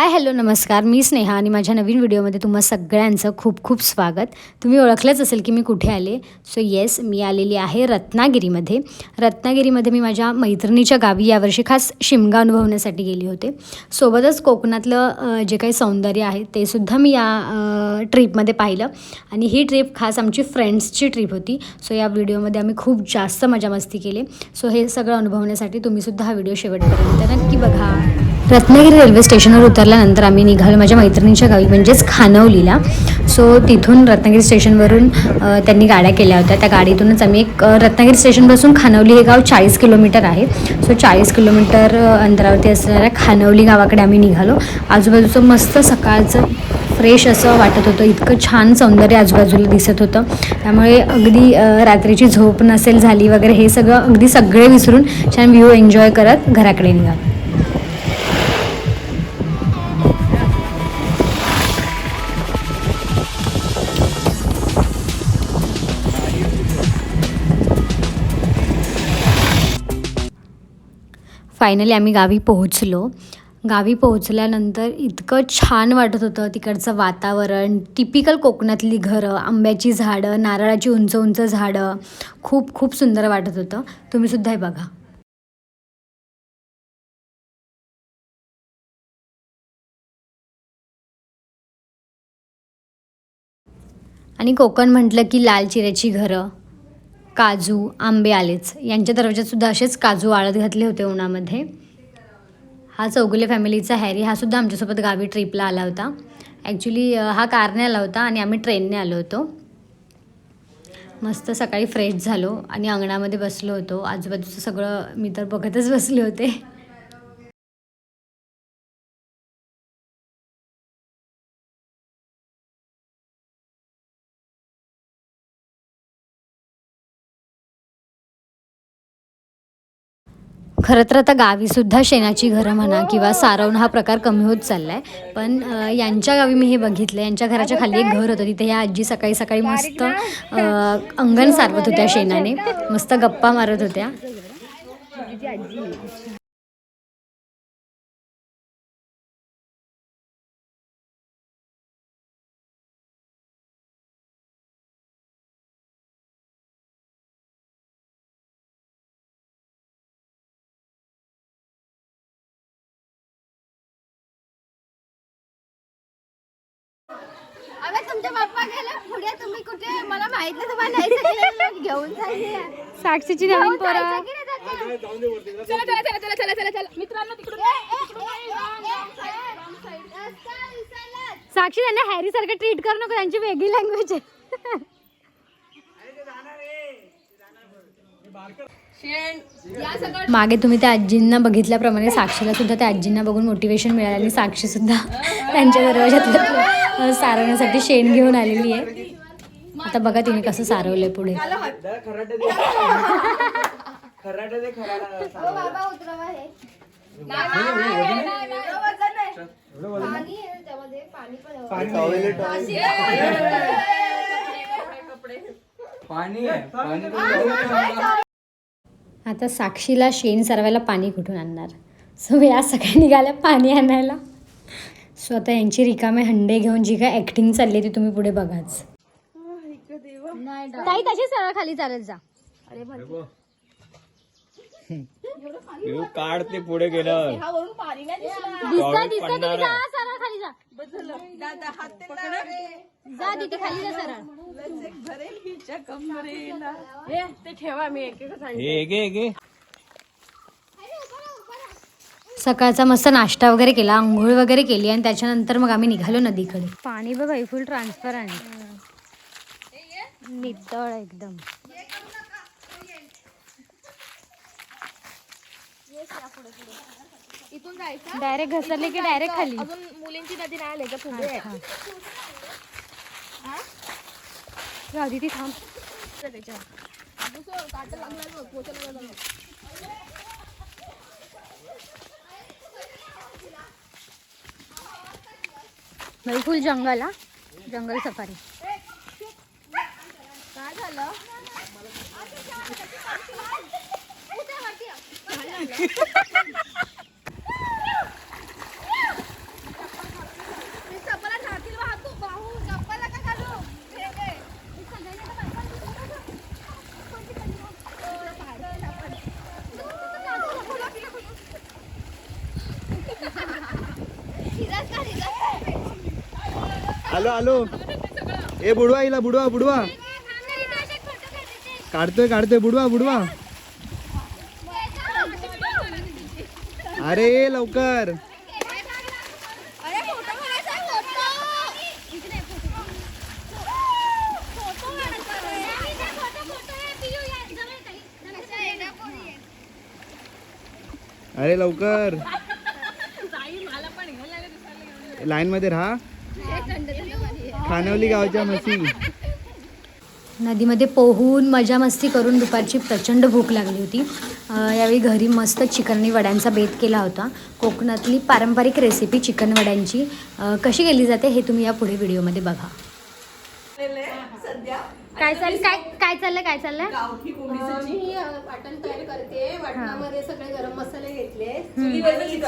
Hi hello नमस्कार. मी स्नेहा आणि माझ्या नवीन व्हिडिओमध्ये तुम्हा सगळ्यांचं खूप खूप स्वागत. तुम्ही ओळखलंच असेल की मी कुठे आले. सो येस मी आलेली आहे रत्नागिरीमध्ये. रत्नागिरीमध्ये मी माझ्या मैत्रिणीच्या गावी यावर्षी खास शिमगा अनुभवण्यासाठी गेली होते. सोबतच कोकणातलं जे काही सौंदर्य आहे ते सुद्धा मी या ट्रीपमध्ये पाहिलं. आणि ही ट्रिप खास आमची फ्रेंड्सची ट्रिप होती. सो या व्हिडिओमध्ये आम्ही खूप जास्त मजा मस्ती केली. सो हे सगळं अनुभवण्यासाठी तुम्हीसुद्धा हा व्हिडिओ शेवटपर्यंत नक्की बघा. रत्नागिरी रेल्वे स्टेशनवर उतरल्यानंतर आम्ही निघालो माझ्या मैत्रिणीच्या गावी म्हणजेच खानवलीला. सो तिथून रत्नागिरी स्टेशनवरून त्यांनी गाड्या केल्या होत्या. त्या गाडीतूनच आम्ही एक रत्नागिरी स्टेशनपासून खानवली हे गाव चाळीस किलोमीटर आहे. सो चाळीस किलोमीटर अंतरावरती असणाऱ्या खानवली गावाकडे आम्ही निघालो. आजूबाजूचं मस्त सकाळचं फ्रेश असं वाटत होतं. इतकं छान सौंदर्य आजूबाजूला दिसत होतं. त्यामुळे अगदी रात्रीची झोप नसेल झाली वगैरे हे सगळं अगदी सगळे विसरून छान व्ह्यू एन्जॉय करत घराकडे निघालो. फायनली आम्ही गावी पोहोचलो. गावी पोहोचल्यानंतर इतकं छान वाटत होतं तिकडचं वातावरण टिपिकल कोकणातली घरं आंब्याची झाडं नारळाची उंच उंच झाडं खूप खूप सुंदर वाटत होतं. तुम्हीसुद्धा हे बघा. आणि कोकण म्हटलं की लाल चिऱ्याची घरं. काजू आंबे आलेच. यांच्या दरवाज्यात सुद्धा असेच काजू आळत घातले होते उन्हामध्ये. हा चौगुले फॅमिलीचा हॅरी हा सुद्धा आमच्यासोबत गावी ट्रिपला आला होता. ॲक्च्युली हा कारने आला होता आणि आम्ही ट्रेनने आलो होतो. मस्त सकाळी फ्रेश झालो आणि अंगणामध्ये बसलो होतो. आजूबाजूचं सगळं मी तर बघतच बसले होते. खरं तर आता गावीसुद्धा शेणाची घरं म्हणा किंवा सारवण हा प्रकार कमी होत चालला आहे पण यांच्या गावी मी हे बघितलं यांच्या घराच्या खाली एक घर होतं. तिथे ह्या आजी सकाळी सकाळी मस्त अंगण सारवत होत्या शेणाने. मस्त गप्पा मारत होत्या. पप्पा गेले पुढे तुम्ही कुठे मला माहीत नाही तुम्हाला नाही सांगितलं घेऊन जायचे. साक्षीची नवीन पोरं. चला चला चला चला चला चला चला. मित्रांनो तिकडून साक्षी त्यांना हॅरी सारखं ट्रीट करू नको त्यांची वेगळी लँग्वेज आहे. मागे तुम्ही त्या आजींना बघितल्याप्रमाणे साक्षीला सुद्धा त्या आजींना बघून मोटिवेशन मिळालं आणि साक्षी सुद्धा त्यांच्या दरवाजातलं अ, सारवण्यासाठी शेण घेऊन आलेली आहे. आता बघा तिने कसं सारवलंय पुढे. खराटे ते खराडा बाबा उतरवा हे. पाणी आता साक्षीला शेण सारवायला पाणी कुठून आणणार? सो मी आज सकाळी निघाल्या पाणी आणायला. सो आता यांची रिकामे हंडे घेऊन जी काय ऍक्टिंग चालली आहे ती तुम्ही पुढे बघाच. ताई तशी सरळ खाली चालत जा. तू काढ ते पुढे गेलं. दिसतं दिसतं तुम्ही जा सरळ खाली जा. जा तिथे खाली जा सरळ हे घे घे. सकाळचा मस्त नाश्ता वगैरे केला आंघोळ वगैरे केली आणि त्याच्यानंतर मग आम्ही निघालो नदीकडे. पाणी बघा फुल ट्रान्सपरंट नितळ एकदम. इथून जायचं. डायरेक्ट घसरले की डायरेक्ट खाली? अजून मुलींची नदी नाही आली का पुढे. ती थांब दुसरं काटा लागला बघ, पोचायला लागला. भाई फुल जंगल हा. जंगल सफारी. काय झालं? आलो आलो. ए बुडवा हिला बुडवा बुडवा. काढतोय काढतोय बुडवा बुडवा. अरे लवकर. अरे लवकर. लाईन मध्ये राहा. खानवली गावच्या म्हशी. नदीमध्ये पोहून मजा मस्ती करून दुपारची प्रचंड भूक लागली होती. यावेळी घरी मस्त चिकननी वड्यांचा बेत केला होता. कोकणातली पारंपरिक रेसिपी चिकन वड्यांची. कशी केली जाते हे तुम्ही या पुढे व्हिडिओमध्ये बघा. काय चाल काय काय चाललंय काय चाललंय मी वाटण तयार करते. वाटणामध्ये सगळे गरम मसाले घेतले.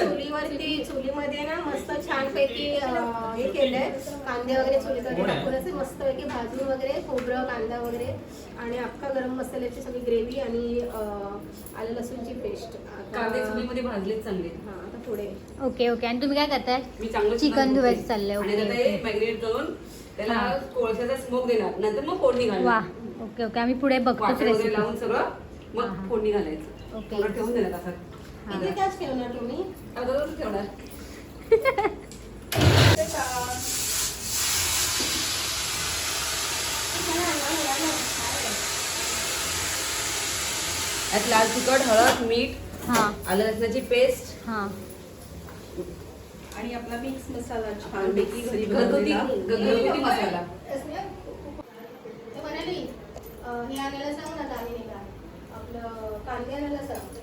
चुलीवरती चुलीमध्ये ना मस्त छानपैकी अ, हे केलंय. कांदे वगैरे चुलीमध्ये टाकून असे मस्तपैकी भाजून वगैरे खोबरं कांदा वगैरे आणि अख्खा गरम मसाल्याची सगळी ग्रेव्ही आणि आलं लसूणची पेस्ट. कांदे चुलीमध्ये भाजलेत चांगले. हा आता पुढे. Okay okay. आणि तुम्ही काय करताय? चिकन धुवायचं चाललंय. हे मॅग्नेट करून त्याला. कोळशाचा स्मोक देणार. नंतर मग फोडणी घालणार. Okay okay. आम्ही पुढे बघतोच वाटण वगैरे रेसिपी लावून सगळं मग. फोडणी घालायचं. ओके. थोडं ठेवून देणार असं इथे त्याच ठेवणार तुम्ही? आता तसं ठेवणार. यात लाल तिखट हळद मीठ हां. आलं लसणाची पेस्ट. हां. आणि आपला मिक्स मसाला छानपैकी घरी घरगुती घरगुती मसाला. हे आणायला सांग ना दाणे का आपलं कांदे आणायला सांग.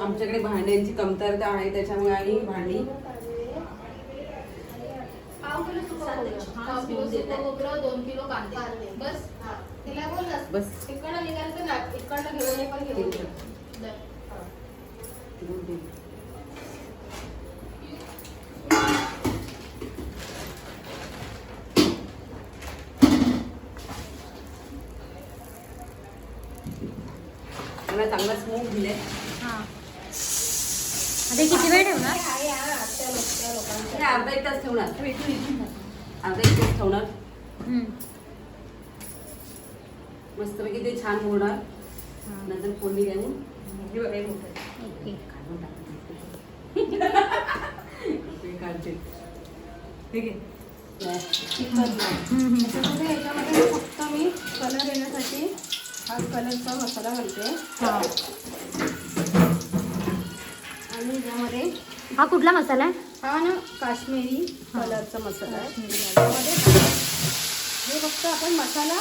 आमच्याकडे भांड्यांची कमतरता आहे त्याच्यामुळे आम्ही भांडी दोन किलो कांदे. बस. हा. तिला बोल ना. बस. इकडनं निघाल तर ना इकडनं घेऊन ये पण घेऊन मला चांगला स्मोक दिले किती वेळ ठेवणार? अर्धा एक तास ठेवणार. अर्धा एक तास ठेवणार. मस्तपैकी ते छान होणार. नंतर फोडणी देऊन. ठीक आहे. फक्त मी कलर येण्यासाठी हा कलरचा मसाला घालते. हां. आणि यामध्ये हा कुठला मसाला आहे? हा ना काश्मीरी कलरचा मसाला आहे. हे फक्त आपण मसाला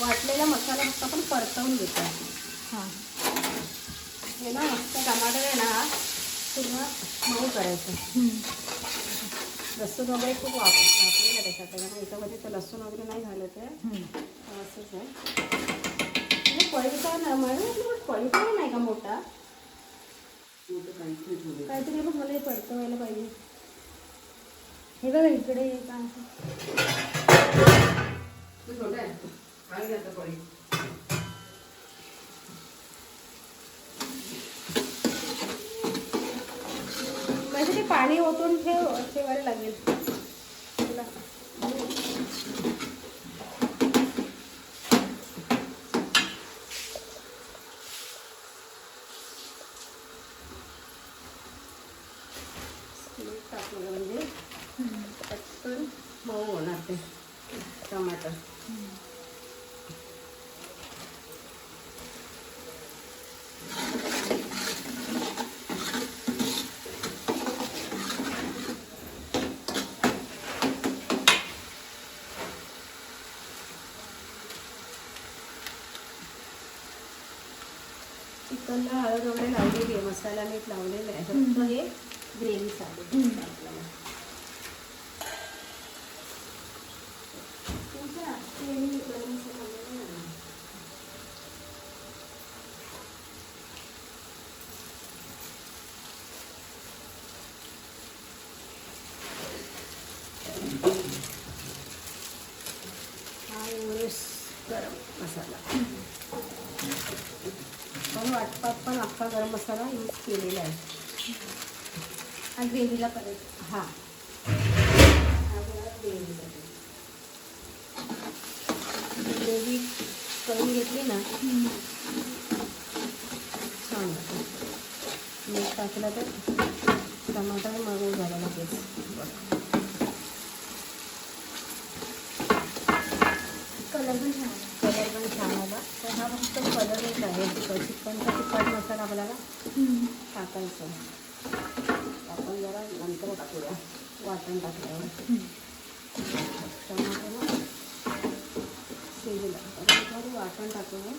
वाटलेला मसाला फक्त आपण परतवून घेतो हां. हे ना मस्त टमाटर आहे ना पूर्ण मऊ करायचं. लसूण वगैरे खूप वाप वापलेलं आहे त्याच्यात. त्याच्यामुळे याच्यामध्ये तर लसूण वगैरे नाही घालत आहे. हम्म. असंच आहे. ना म्हणून पळीचा नाही का मोठा. काहीतरी बघ मला हे परतवायला पाहिजे. हे बघा इकडे काय म्हणजे ते पाणी ओतून ठेव ठेवायला लागेल तुला मीठ टाकलं म्हणजे पटकन मऊ होणार ते टमाटर चिकनला हळद वगैरे मसाला मीठ लावलेलं आहे. फक्त हे ग्रेव्हीसाठी आपल्याला तुमच्या हातची आणि गरम मसाला वगैरे नाही ना. हा एवढेच गरम मसाला पण वाटपात पण अख्खा गरम मसाला यूज केलेला आहे. हा ग्रेव्हीला परत? हा. ग्रेव्ही करून घेतली ना छान मीठ टाकलं तर टमाटर मऊ झाला लगेच कलर पण छान आहे. कलर पण छान आला तर हा फक्त कलरच आहे चिकनचा तिखट मसाला आपल्याला टाकायचं आपण जरा नंतर टाकूया वाटण टाकल्यावर टमाटर शिजलं तर थोडं वाटण टाकूया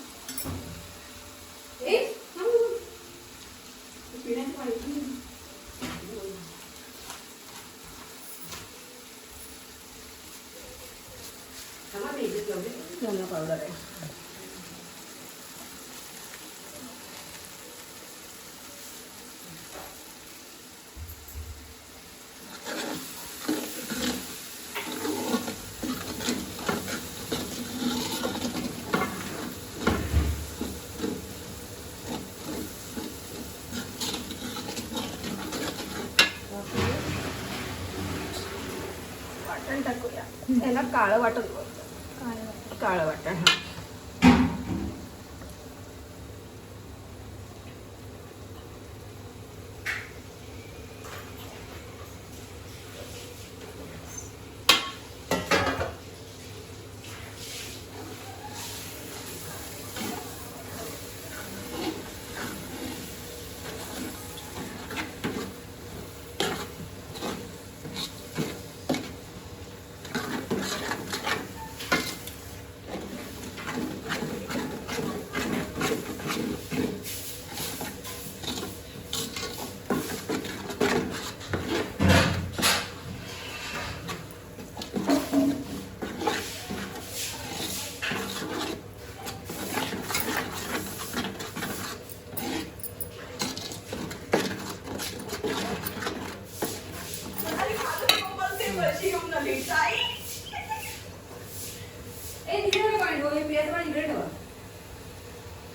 धना पावडर आहे वाटण टाकूया. त्याला काळं वाटण. काळं वाटण हा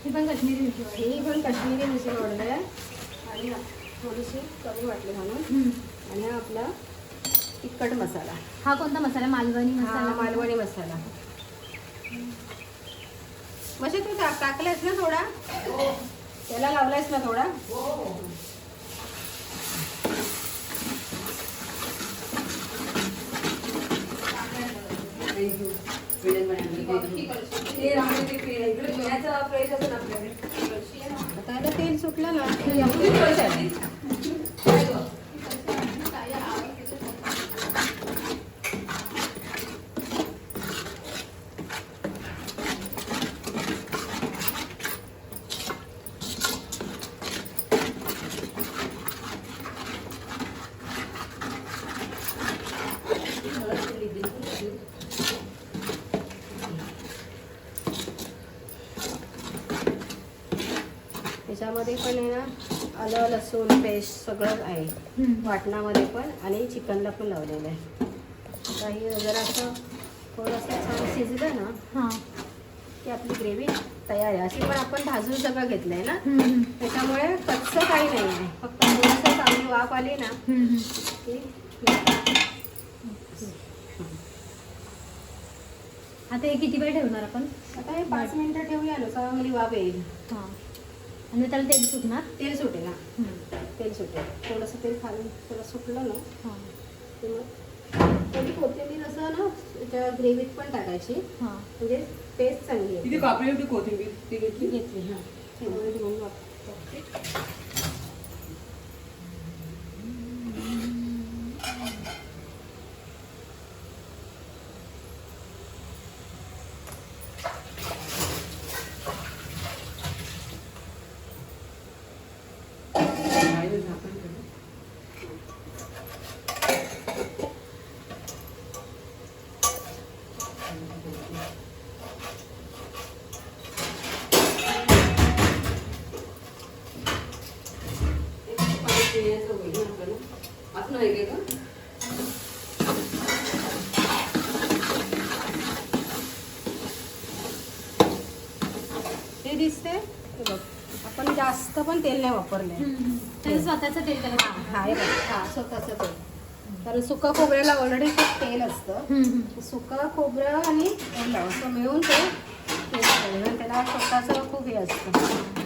ही पण काश्मीरी मिरची वाटते. ही पण काश्मीरी मिसळ ऑर्डर आहे आणि थोडीशी कमी वाटली म्हणून. आणि हा आपला तिखट मसाला. हा कोणता मसाला? मालवणी हा मसाला. मालवणी मसाला. म्हणजे तू टाक टाकलायस ना थोडा? त्याला लावलायस ना थोडा? तेल सुटलं ना की आपली कढई आहे. त्याच्यामध्ये पण आहे ना आलं लसूण पेस्ट सगळं आहे. वाटणामध्ये पण आणि चिकनला पण लावलेलं आहे. आता हे जरा असं थोडंसं छान शिजलं ना हा. की आपली ग्रेव्ही तयार आहे. अशी पण आपण भाजून सगळं घेतलं आहे ना. त्याच्यामुळे कच्चं काही नाही आहे. फक्त थोडंसं चांगली वाफ आली ना. की आता हे किती वेळ ठेवणार आपण? आता हे पाच मिनटं ठेवूया ना चांगली वाफ येईल. हा. आणि त्याला तेल सुटणार? तेल सुटेल ना हम्म. तेल सुटेल. थोडंसं तेल खाली थोडं सुटलं ना हा. थोडी कोथिंबीर असं ना त्या ग्रेव्हीत पण टाकायची. हा. म्हणजे टेस्ट चांगली कापली होती कोथिंबीर ती घेतली? घेतली हां त्यामुळे ती म्हणून वापरते. राहिलं झाकण ठेव. पाणी पिण्याचं होईल ना गं? ते दिसते बघ. आपण जास्त पण तेल नाही वापरले स्वतःचं तेल हा स्वतःचं तेल. कारण सुका खोबऱ्याला ऑलरेडी खूप तेल असतं. सुका खोबरं आणि असं मिळून ते तेल पाहिजे. त्याला स्वतःचं खूप हे असतं.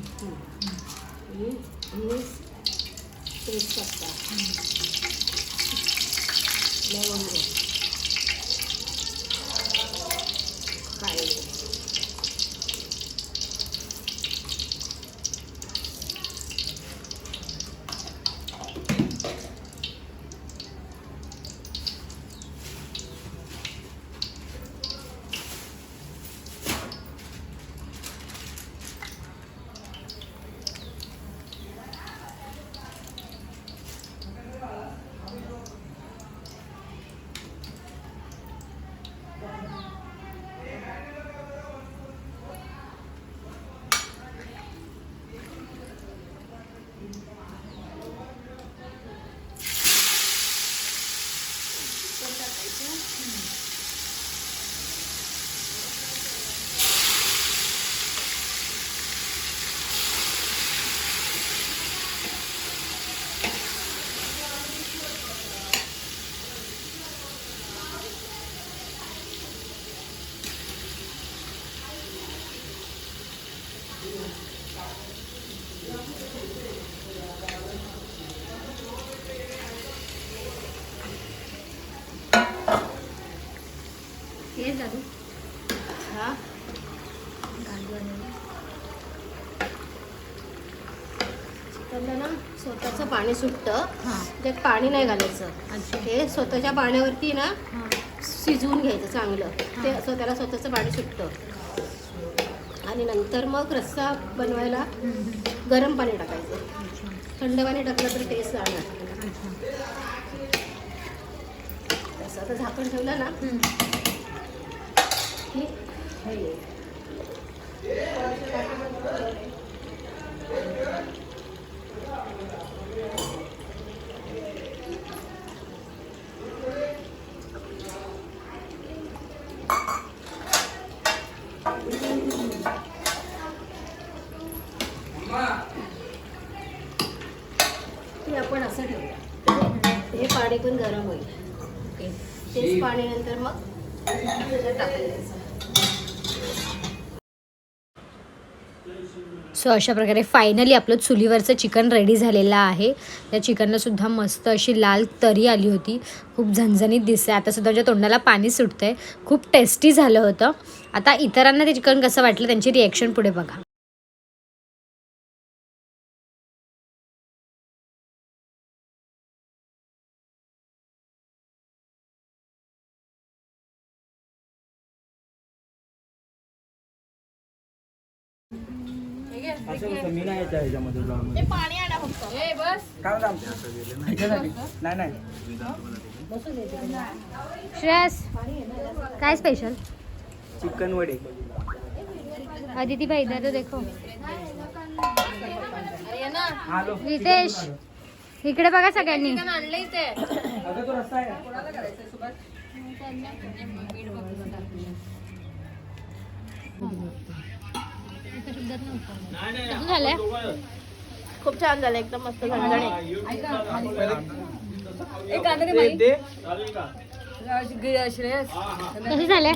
tipo दादू। हा। ना स्वतःचं पाणी सुटतं. हां। त्यात पाणी नाही घालायचं. ते स्वतःच्या पाण्यावरती ना हां। शिजवून घ्यायचं चांगलं. ते त्याला स्वतःचं पाणी सुटतं. आणि नंतर मग रस्सा बनवायला गरम पाणी टाकायचं. थंड पाणी टाकलं तर टेस्ट लागणार तसं आता झाकण ठेवलं ना. की हे येईल. ते आपण असं ठेवूया हे पाणी पण गरम होईल ओके पाणी नंतर मग सो अशा प्रकारे फायनली आपलं चुलीवरचं चिकन रेडी झालेलं आहे. त्या चिकनलासुद्धा मस्त अशी लाल तरी आली होती. खूप झणझणीत दिसते आतासुद्धा ज्या माझ्या तोंडाला पाणी सुटतं आहे खूप टेस्टी झालं होतं. आता इतरांना ते चिकन कसं वाटलं त्यांची रिॲक्शन पुढे बघा. असं मी नाही यायचं ह्याच्यामध्ये vlog मध्ये. ह्याच्यासाठी? नाही? नाही श्रेयस काय स्पेशल चिकन वडे. अदिती भाई इधर तो देखो. रितेश इकडे बघा सगळ्यांनी. अगं तो रस्ता आहे. कसं झालंय खूप छान झालं एकदम मस्त. कसं झालंय.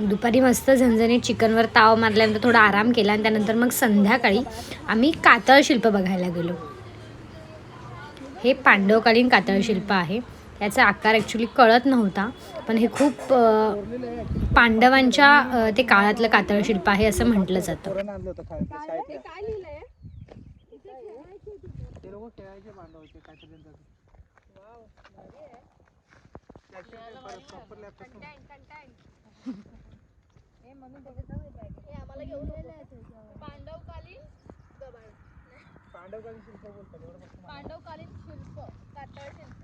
दुपारी मस्त झणझणीत चिकनवर ताव मारल्यानंतर थोडा आराम केला आणि त्यानंतर मग संध्याकाळी आम्ही कातळ शिल्प बघायला गेलो. हे पांडवकालीन कातळ शिल्प आहे. याचा आकार ॲक्च्युली कळत नव्हता. पण हे खूप पांडवांच्या ते काळातलं कातळ शिल्प आहे असं म्हटलं जातं. पांडवकालीन शिल्प कातळ शिल्प.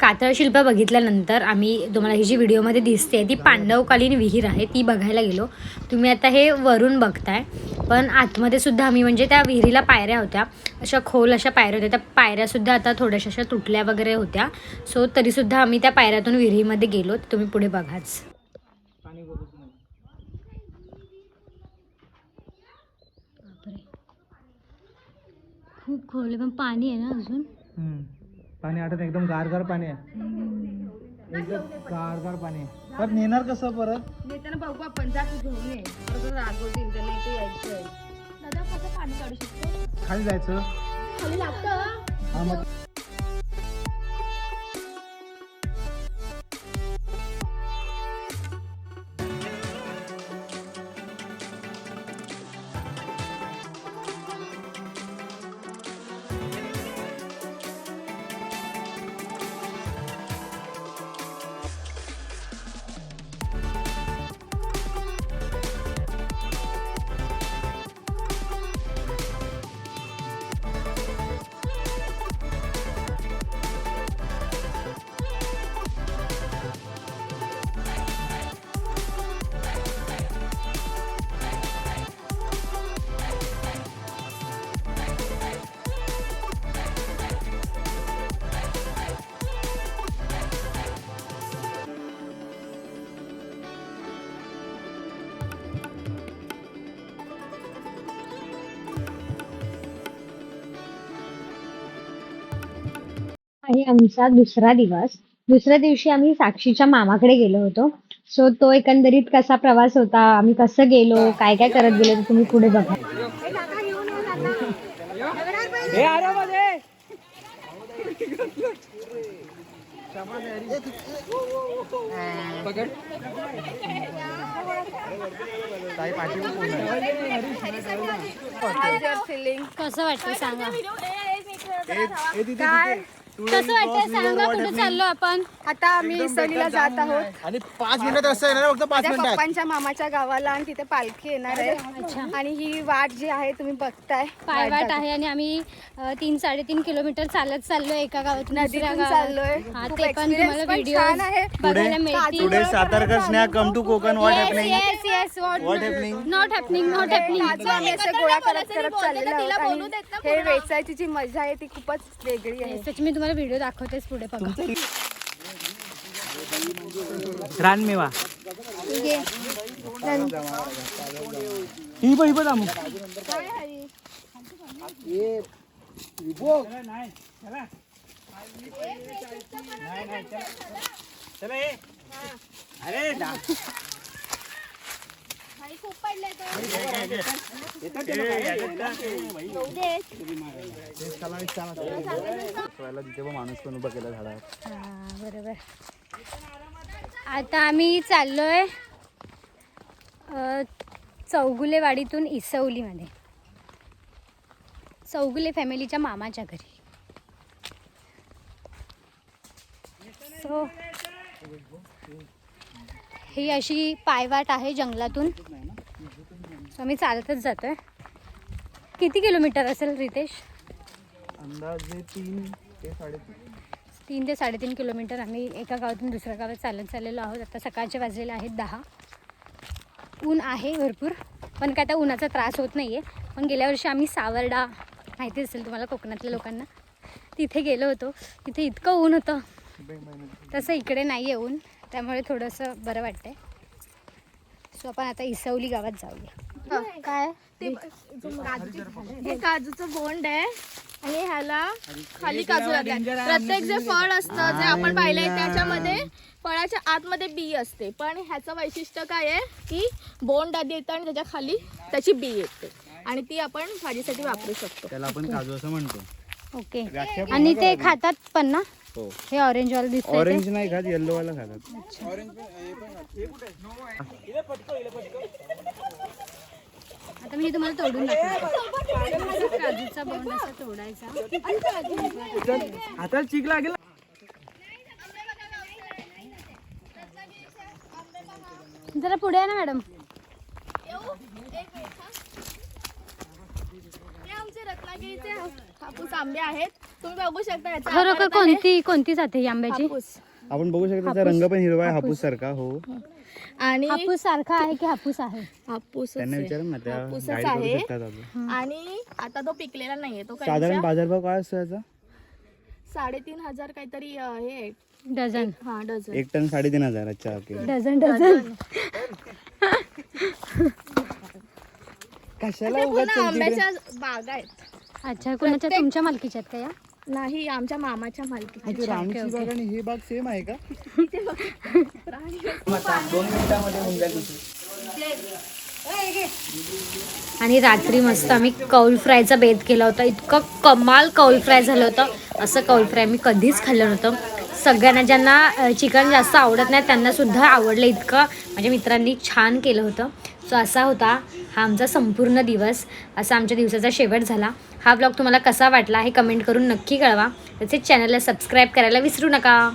कातळ शिल्प बघितल्यानंतर आम्ही तुम्हाला ही जी व्हिडिओमध्ये दिसते ती पांडवकालीन विहीर आहे ती बघायला गेलो. तुम्ही आता हे वरून बघताय पण आतमध्ये सुद्धा आम्ही म्हणजे त्या विहिरीला पायऱ्या होत्या अशा खोल अशा पायऱ्या होत्या त्या पायऱ्यासुद्धा आता थोड्याशा अशा तुटल्या वगैरे होत्या. सो तरीसुद्धा आम्ही त्या पायऱ्यातून विहिरीमध्ये गेलो तुम्ही पुढे बघाच. खूप खोल पण पाणी आहे ना अजून? पाणी आठवत एकदम गारगार पाणी आहे. एकदम गारगार पाणी आहे. पण नेणार कसं परत? नेताना बघू आपण जा तू घेऊन ये. बरोबर रागवतील त्यांना इथे यायचंय दादा कसं पाणी काढू शकतो? खाली जायचं. खाली लागतं? हा मग आहे आमचा दुसरा दिवस. दुसऱ्या दिवशी आम्ही साक्षीच्या मामाकडे गेलो होतो. सो तो एकंदरीत कसा प्रवास होता? आम्ही कसं गेलो? काय काय करत गेलो ते तुम्ही पुढे बघा? कसं वाटतं सांगा. कसं वाटतं सांगा कुठे चाललो आपण? आता आम्ही सहलीला जात आहोत. आणि पाच मिनिटात रस्ता येणार आहे, फक्त पाच माझ्या मिनिटात पप्पांच्या मामाच्या गावाला आणि तिथे पालखी येणार आहे. आणि ही वाट जी आहे तुम्ही बघताय. पायवाट आहे आणि आम्ही अ, तीन साडेतीन किलोमीटर चालत चाललोय एका गावातून दुसऱ्या नदीतून गावात. चाललोय. हा खूप ते पण experience तुम्हाला पण व्हिडिओ छान आहे. बघायला मिळतील. Today Satarkar snack come to Konkan what happening yes yes what happening not happening not happening आम्ही असे गोळा करत करत चाललेलो आहोत तिला आणि बोलू देत ना हे वेचायची जी मजा आहे ती खूपच वेगळी आहे त्याची मी तुम्हाला व्हिडिओ दाखवतेच पुढे बघा रानमेवा ही पण ही पण थांबू. आणि खूप पडले माणूस पण उभा केला बरोबर आता आम्ही चाललोय चौगुलेवाडीतून इसवलीमध्ये. चौगुले फॅमिलीच्या मामाच्या घरी. सो ही अशी पायवाट आहे जंगलातून. आम्ही चालतच जातोय. किती किलोमीटर असेल रितेश? अंदाजे तीन ते साडेतीन. तीन ते साडेतीन किलोमीटर. आम्ही एका गावातून दुसऱ्या गावात चालत चाललेलो आहोत. आता सकाळचे वाजलेले आहेत दहा. ऊन आहे भरपूर पण काय आता उन्हाचा त्रास होत नाही आहे पण गेल्या वर्षी आम्ही सावर्डा माहिती असेल तुम्हाला कोकणातल्या लोकांना तिथे गेलो होतो. तिथे इतकं ऊन होतं. तसं इकडे नाही आहे ऊन. त्यामुळे थोडंसं बरं वाटतंय. सो आपण आता इसवली गावात जाऊया. काय? हे काजूचं बोंड आहे आणि ह्याला खाली काजू लागतात. प्रत्येक जे फळ असतं जे आपण पाहिलंय त्याच्यामध्ये फळाच्या आतमध्ये बी असते. पण ह्याचं वैशिष्ट्य काय आहे की बोंड आधी येतं आणि त्याच्याखाली त्याची बी येते. आणि ती आपण भाजीसाठी वापरू शकतो. त्याला आपण काजू असं म्हणतो. ओके. आणि ते खातात पण ना? हो. हे ऑरेंज वाला दिसतंय ते. ऑरेंज नाही खात येल्लो वाला खातात. आता मी तुम्हाला तोडून दाखवते. काजूचा बोंड असा तोडायचा. आता चिक लागेल जरा पुढे आहे ना मॅडम. आमचे रत्नागिरीचे हापूस आंबे आहेत. तुम्ही बघू शकता याचा खरोखर आकार आहे कोणती कोणती जाते ही आंब्याची? हापूस. आपण बघू शकतो त्याचा रंग पण हिरवा आहे हापूस. सारखा हो. आणि हापूस सारखा आहे की हापूस आहे? हापूस त्यांना विचार ना त्या हापूसच गाईड करू आहे. शकतात आपण आणि आता तो पिकलेला नाहीये तो साधारण काहीच्या बाजारभाव काय असतो याचा? साडेतीन हजार काहीतरी अं, हे आहे. डझन. हा डझन. एक टन साडेतीन हजार अच्छा ओके. डझन. डझन कशाला उगाच आंब्याच्या बागा आहेत. अच्छा कोणाच्या तुमच्या मालकीच्या आहेत का या? नाही आमच्या मामाच्या मालकी राणीची बाग आणि ही बाग सेम आहे का? आणि रात्री मस्त आम्ही कौल फ्रायचा बेत केला होता. इतकं कमाल कौल फ्राय झालं होतं. असं कौल फ्राय मी कधीच खाल्लं नव्हतं. सगळ्यांना ज्यांना चिकन जास्त आवडत नाही त्यांना सुद्धा आवडलं इतकं. माझ्या मित्रांनी छान केलं होतं. सो असा होता हा आमचा संपूर्ण दिवस. असा आमच्या दिवसाचा शेवट झाला. हा ब्लॉग तुम्हाला कसा वाटला हे कमेंट करून नक्की कळवा. तसेच चॅनलला सबस्क्राईब करायला विसरू नका.